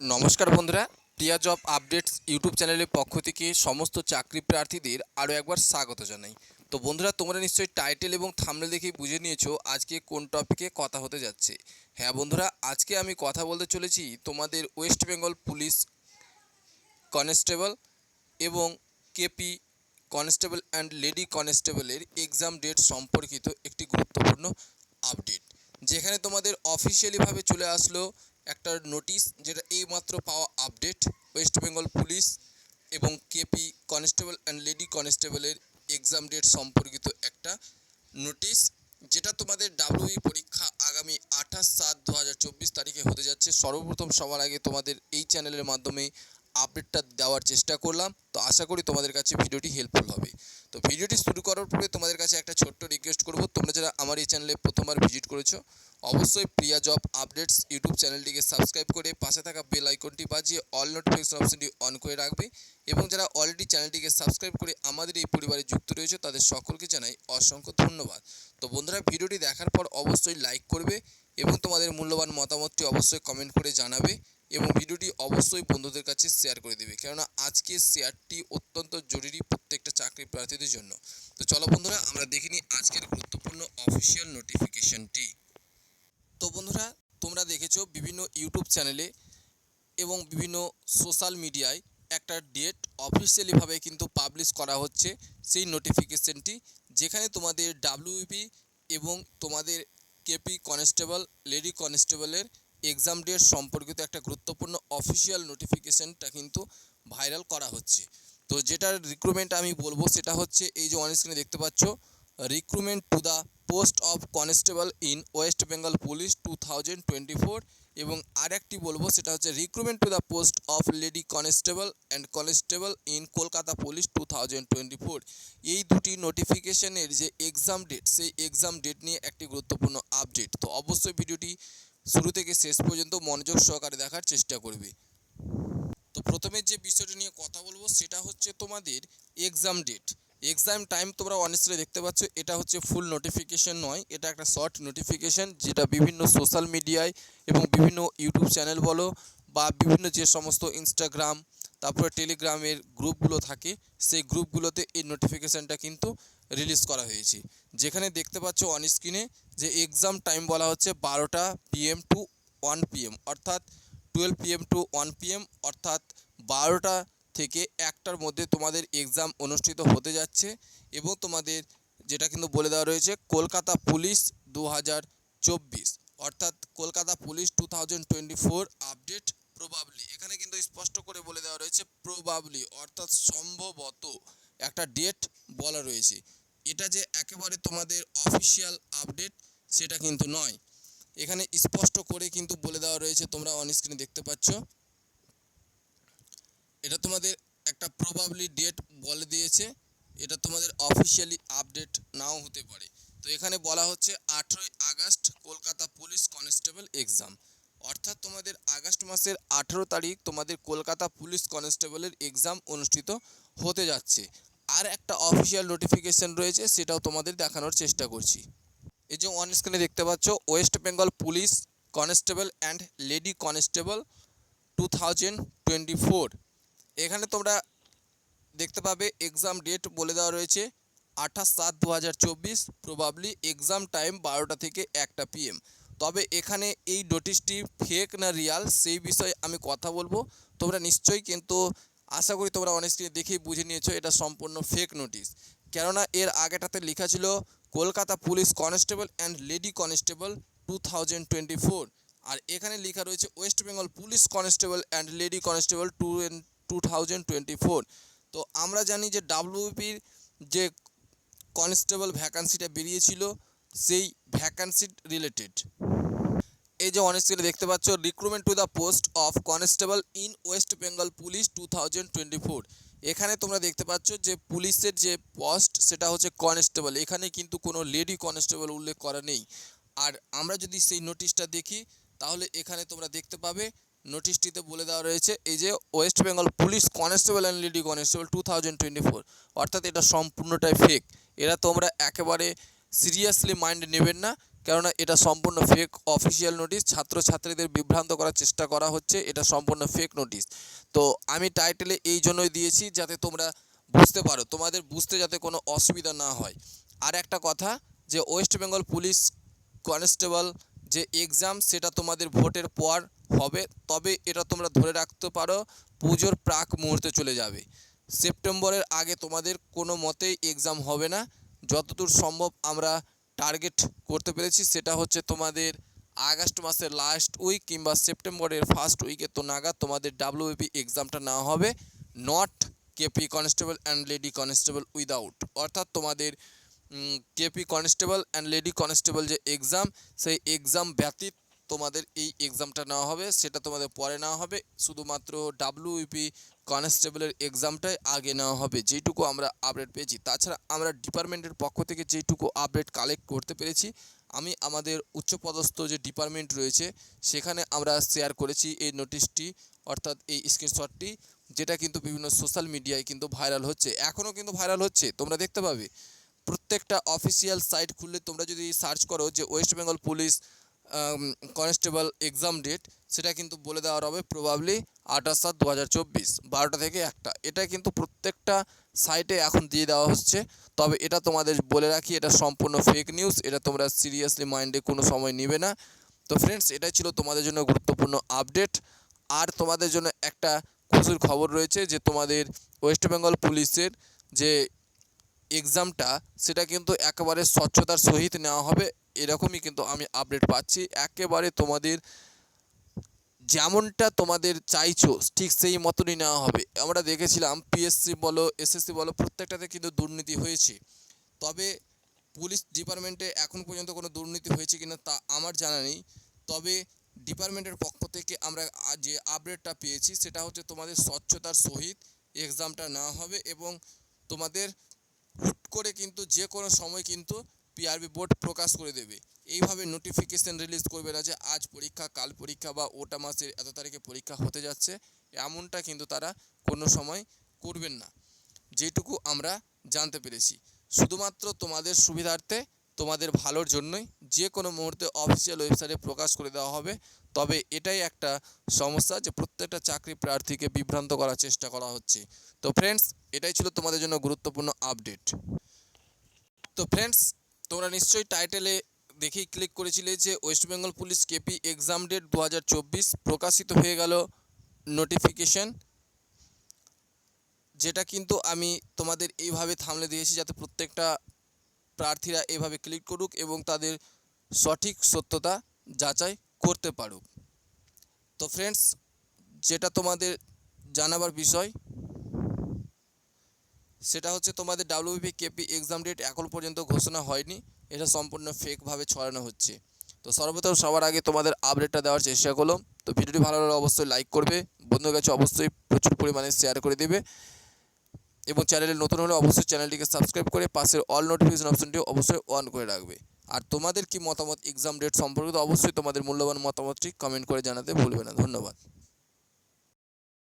নমস্কার বন্ধুরা, প্রিয়া job updates YouTube চ্যানেলের পক্ষ থেকে সমস্ত চাকরি প্রার্থীদের আরও একবার স্বাগত জানাই। তো বন্ধুরা, তোমরা নিশ্চয়ই টাইটেল এবং থামলে দেখেই বুঝে নিয়েছো আজকে কোন টপিকে কথা হতে যাচ্ছে। হ্যাঁ বন্ধুরা, আজকে আমি কথা বলতে চলেছি তোমাদের ওয়েস্ট বেঙ্গল পুলিশ কনস্টেবল এবং কেপি কনস্টেবল অ্যান্ড লেডি কনস্টেবলের এক্সাম ডেট সম্পর্কিত একটি গুরুত্বপূর্ণ আপডেট। যেখানে তোমাদের অফিসিয়ালিভাবে চলে আসলো একটা নোটিশ যেটা এইমাত্র পাওয়া আপডেট ওয়েস্ট বেঙ্গল পুলিশ এবং কেপি কনস্টেবল অ্যান্ড লেডি কনস্টেবলের এক্সাম ডেট সম্পর্কিত একটা নোটিশ যেটা তোমাদের ডাব্লিউই পরীক্ষা আগামী আঠাশ সাত দু তারিখে হতে যাচ্ছে। সর্বপ্রথম সবার আগে তোমাদের এই চ্যানেলের মাধ্যমে আপডেটটা দেওয়ার চেষ্টা করলাম। তো আশা করি তোমাদের কাছে ভিডিওটি হেল্পফুল হবে। তো ভিডিওটি শুরু করার পূর্বে তোমাদের কাছে একটা ছোট্ট রিকোয়েস্ট করব। তোমরা যারা আমার এই চ্যানেলে প্রথমবার ভিজিট করেছ, অবশ্যই প্রিয়া জব আপডেটস ইউটিউব চ্যানেলটিকে সাবস্ক্রাইব করে পাশে থাকা বেল আইকনটি বাজিয়ে অল নোটিফিকেশন অপশনটি অন করে রাখবে এবং যারা অলরেডি চ্যানেলটিকে সাবস্ক্রাইব করে আমাদের এই পরিবারে যুক্ত রয়েছে, তাদের সকলকে জানাই অসংখ্য ধন্যবাদ। তো বন্ধুরা, ভিডিওটি দেখার পর অবশ্যই লাইক করবে এবং তোমাদের মূল্যবান মতামতটি অবশ্যই কমেন্ট করে জানাবে। এবং ভিডিওটি অবশ্যই বন্ধুদের কাছে শেয়ার করে দেবে। কেননা আজকে শেয়ারটি অত্যন্ত জরুরি প্রত্যেকটা চাকরি প্রার্থীদের জন্য। তো চলো বন্ধুরা, আমরা দেখে নিই আজকের গুরুত্বপূর্ণ অফিসিয়াল নোটিফিকেশনটি তো বন্ধুরা, তোমরা দেখেছ বিভিন্ন ইউটিউব চ্যানেলে এবং বিভিন্ন সোশ্যাল মিডিয়ায় একটা ডেট অফিসিয়ালিভাবে কিন্তু পাবলিশ করা হচ্ছে সেই নোটিফিকেশনটি যেখানে তোমাদের ডাব্লিউপি এবং তোমাদের কেপি কনস্টেবল লেডি কনস্টেবলের এক্সাম ডেট সম্পর্কিত একটা গুরুত্বপূর্ণ অফিসিয়াল নোটিফিকেশনটা কিন্তু ভাইরাল করা হচ্ছে। তো যেটার রিক্রুটমেন্ট আমি বলব সেটা হচ্ছে এই যে অন দেখতে পাচ্ছ recruitment to the post of constable in West Bengal police two thousand twenty four এবং আরেকটি বলব সেটা হচ্ছে recruitment to the post of lady constable and constable in Kolkata police two thousand twenty four এই দুটি নোটিফিকেশনের যে এক্সাম ডেট সেই এক্সাম ডেট নিয়ে একটি গুরুত্বপূর্ণ আপডেট তো অবশ্যই ভিডিওটি শুরু থেকে শেষ পর্যন্ত মনোযোগ সহকারে দেখার চেষ্টা করবে। তো প্রথমে যে বিষয়টি নিয়ে কথা বলব, সেটা হচ্ছে তোমাদের এক্সাম ডেট এক্সাম টাইম তোমরা অনেস্টলি দেখতে পাচ্ছ, এটা হচ্ছে ফুল নোটিফিকেশন নয়, এটা একটা শর্ট নোটিফিকেশন যেটা বিভিন্ন সোশ্যাল মিডিয়ায় এবং বিভিন্ন ইউটিউব চ্যানেল বলো বা বিভিন্ন যে সমস্ত ইনস্টাগ্রাম তারপরে টেলিগ্রামের গ্রুপগুলো থাকে, সেই গ্রুপগুলোতে এই নোটিফিকেশানটা কিন্তু রিলিজ করা হয়েছে। যেখানে দেখতে পাচ্ছ অন স্ক্রিনে যে এক্সাম টাইম বলা হচ্ছে বারোটা পিএম টু ওয়ান পিএম অর্থাৎ twelve PM to one PM অর্থাৎ বারোটা থেকে একটার মধ্যে তোমাদের এক্সাম অনুষ্ঠিত হতে যাচ্ছে এবং তোমাদের যেটা কিন্তু বলে দেওয়া রয়েছে, কলকাতা পুলিশ দু হাজার চব্বিশ, অর্থাৎ Kolkata police to update probably এখানে কিন্তু স্পষ্ট করে বলে দেওয়া রয়েছে প্রবাবলি অর্থাৎ সম্ভবত একটা ডেট বলা রয়েছে। এটা যে একেবারে তোমাদের অফিসিয়াল আপডেট সেটা কিন্তু নয়। এখানে স্পষ্ট করে কিন্তু বলে দেওয়া রয়েছে, তোমরা অন স্ক্রিনে দেখতে পাচ্ছ। এটা তোমাদের একটা প্রবাবলি ডেট বলে দিয়েছে। এটা তোমাদের অফিসিয়ালি আপডেট নাও হতে পারে। তো এখানে বলা হচ্ছে আঠেরোই August Kolkata police constable exam অর্থাৎ তোমাদের আগস্ট মাসের আঠেরো তারিখ তোমাদের কলকাতা পুলিশ কনস্টেবলের এক্সাম অনুষ্ঠিত হতে যাচ্ছে। আর একটা অফিসিয়াল নোটিফিকেশন রয়েছে, সেটাও তোমাদের দেখানোর চেষ্টা করছি। এই যে অন স্ক্রিনে দেখতে পাচ্ছ West Bengal police constable and lady constable two thousand twenty four এখানে তোমরা দেখতে পাবে এক্সাম ডেট বলে দেওয়া রয়েছে, আঠাশ সাত দু হাজার চব্বিশ প্রবাবলি এক্সাম টাইম বারোটা থেকে একটা পিএম তবে এখানে এই নোটিশটি ফেক না রিয়াল সেই বিষয়ে আমি কথা বলব। তোমরা নিশ্চয়ই কিন্তু আশা করি তোমরা অনেস্টলি দেখেই বুঝে নিয়েছো, এটা সম্পূর্ণ ফেক নোটিশ কেননা এর আগেটাতে লেখা ছিল, Kolkata police constable and lady constable two thousand twenty four আর এখানে লেখা রয়েছে West Bengal police constable and lady constable two two thousand twenty four তো আমরা জানি যে ডাব্লিউপির যে কনস্টেবল ভ্যাকান্সিটা বেরিয়েছিল, সেই ভ্যাকান্সি রিলেটেড এই যে অনেস্টলি দেখতে পাচ্ছ recruitment to the post of constable in West Bengal police two thousand twenty four এখানে তোমরা দেখতে পাচ্ছ যে পুলিশের যে পোস্ট সেটা হচ্ছে কনস্টেবল এখানে কিন্তু কোনো লেডি কনস্টেবল উল্লেখ করা নেই। আর আমরা যদি সেই নোটিশটা দেখি, তাহলে এখানে তোমরা দেখতে পাবে নোটিশটিতে বলে দেওয়া রয়েছে, এই যে West Bengal police constable and lady constable two thousand twenty four অর্থাৎ এটা সম্পূর্ণটাই ফেক এরা তোমরা একেবারে সিরিয়াসলি মাইন্ড নেবেন না। কেননা এটা সম্পূর্ণ ফেক অফিসিয়াল নোটিশ ছাত্রছাত্রীদের বিভ্রান্ত করার চেষ্টা করা হচ্ছে, এটা সম্পূর্ণ ফেক নোটিশ তো আমি টাইটেলে এই জন্যই দিয়েছি যাতে তোমরা বুঝতে পারো, তোমাদের বুঝতে যাতে কোনো অসুবিধা না হয়। আর একটা কথা, যে ওয়েস্ট বেঙ্গল পুলিশ কনস্টেবল যে এক্সাম সেটা তোমাদের ভোটের পর হবে, তবে এটা তোমরা ধরে রাখতে পারো, পুজোর প্রাক মুহূর্তে চলে যাবে। সেপ্টেম্বরের আগে তোমাদের কোনো মতেই এক্সাম হবে না। যতদূর সম্ভব আমরা টার্গেট করতে পেরেছি, সেটা হচ্ছে তোমাদের আগস্ট মাসের লাস্ট উইক কিংবা সেপ্টেম্বরের ফার্স্ট উইকে তো নাগাদ তোমাদের ডাব্লিউপি এক্সামটা নেওয়া হবে not KP constable and lady constable without অর্থাৎ তোমাদের KP constable and lady constable যে এক্সাম সেই এক্সাম ব্যতীত তোমাদের এই এক্সামটা নেওয়া হবে, সেটা তোমাদের পরে নেওয়া হবে। শুধুমাত্র ডাব্লিউপি কনস্টেবলের এক্সামটাই আগে নেওয়া হবে যেটুকু আমরা আপডেট পেয়েছি। তাছাড়া আমরা ডিপার্টমেন্টের পক্ষ থেকে যেটুকু আপডেট কালেক্ট করতে পেরেছি, আমি আমাদের উচ্চপদস্থ যে ডিপার্টমেন্ট রয়েছে, সেখানে আমরা শেয়ার করেছি এই নোটিশটি অর্থাৎ এই স্ক্রিনশটটি যেটা কিন্তু বিভিন্ন সোশ্যাল মিডিয়ায় কিন্তু ভাইরাল হচ্ছে। এখনও কিন্তু ভাইরাল হচ্ছে, তোমরা দেখতে পাবে। প্রত্যেকটা অফিসিয়াল সাইট খুললে তোমরা যদি সার্চ করো যে West Bengal police constable exam date সেটা কিন্তু বলে দেওয়া হবে প্রবাবলি আঠাশ সাত দু হাজার চব্বিশ, বারোটা থেকে একটা। এটা কিন্তু প্রত্যেকটা সাইটে এখন দিয়ে দেওয়া হচ্ছে। তবে এটা তোমাদের বলে রাখি, এটা সম্পূর্ণ ফেক নিউজ এটা তোমরা সিরিয়াসলি মাইন্ডে কোনো সময় নেবে না। তো ফ্রেন্ডস এটাই ছিল তোমাদের জন্য গুরুত্বপূর্ণ আপডেট আর তোমাদের জন্য একটা খুশির খবর রয়েছে যে তোমাদের ওয়েস্ট বেঙ্গল পুলিশের যে এক্সামটা সেটা কিন্তু একেবারে স্বচ্ছতার সহিত নেওয়া হবে। এরকমই কিন্তু আমি আপডেট পাচ্ছি। একেবারে তোমাদের যেমনটা তোমাদের চাইছো, ঠিক সেই মতনই নেওয়া হবে। আমরা দেখেছিলাম পিএসসি বলো এসএসসি বলো, প্রত্যেকটাতে কিন্তু দুর্নীতি হয়েছে। তবে পুলিশ ডিপার্টমেন্টে এখন পর্যন্ত কোনো দুর্নীতি হয়েছে কিনা তা আমার জানা নেই। তবে ডিপার্টমেন্টের পক্ষ থেকে আমরা যে আপডেটটা পেয়েছি, সেটা হচ্ছে তোমাদের স্বচ্ছতার সহিত এক্সামটা নেওয়া হবে এবং তোমাদের হুট করে কিন্তু যে কোনো সময় কিন্তু পিআরবি বোর্ড প্রকাশ করে দেবে। এইভাবে নোটিফিকেশন রিলিজ করবে না যে আজ পরীক্ষা, কাল পরীক্ষা বা ওটা মাসের এত তারিখে পরীক্ষা হতে যাচ্ছে। এমনটা কিন্তু তারা কোনো সময় করবেন না। যেটুকু আমরা জানতে পেরেছি। শুধুমাত্র তোমাদের সুবিধার্থে, তোমাদের ভালোর জন্যই যে কোনো মুহূর্তে অফিসিয়াল ওয়েবসাইটে প্রকাশ করে দেওয়া হবে। তবে এটাই একটা সমস্যা যে প্রত্যেকটা চাকরি প্রার্থীকে বিভ্রান্ত করার চেষ্টা করা হচ্ছে। তো ফ্রেন্ডস এটাই ছিল তোমাদের জন্য গুরুত্বপূর্ণ আপডেট তো ফ্রেন্ডস তোমরা নিশ্চয়ই টাইটেলে দেখেই ক্লিক করেছিলে যে West Bengal police KP exam date দু হাজার চব্বিশ প্রকাশিত হয়ে গেল নোটিফিকেশন যেটা কিন্তু আমি তোমাদের এইভাবে থামলে দিয়েছি যাতে প্রত্যেকটা প্রার্থীরা এভাবে ক্লিক করুক এবং তাদের সঠিক সত্যতা যাচাই করতে পারুক। তো ফ্রেন্ডস যেটা তোমাদের জানাবার বিষয় সেটা হচ্ছে তোমাদের ডাব্লিউবি কেপি এক্সাম ডেট এখন পর্যন্ত ঘোষণা হয়নি। এটা সম্পূর্ণ ফেকভাবে ছড়ানো হচ্ছে। তো সর্বপ্রথম সবার আগে তোমাদের আপডেটটা দেওয়ার চেষ্টা করলাম। তো ভিডিওটি ভালো লাগলে অবশ্যই লাইক করবে। বন্ধুর কাছে অবশ্যই প্রচুর পরিমাণে শেয়ার করে দেবে। এবং চ্যানেলে নতুন হলে অবশ্যই চ্যানেলটিকে সাবস্ক্রাইব করে পাশের অল নোটিফিকেশন অপশনটিও অবশ্যই অন করে রাখবে। আর তোমাদের কি মতামত এক্সাম ডেট সম্পর্কিত অবশ্যই তোমাদের মূল্যবান মতামতটি কমেন্ট করে জানাতে ভুলবে না। ধন্যবাদ।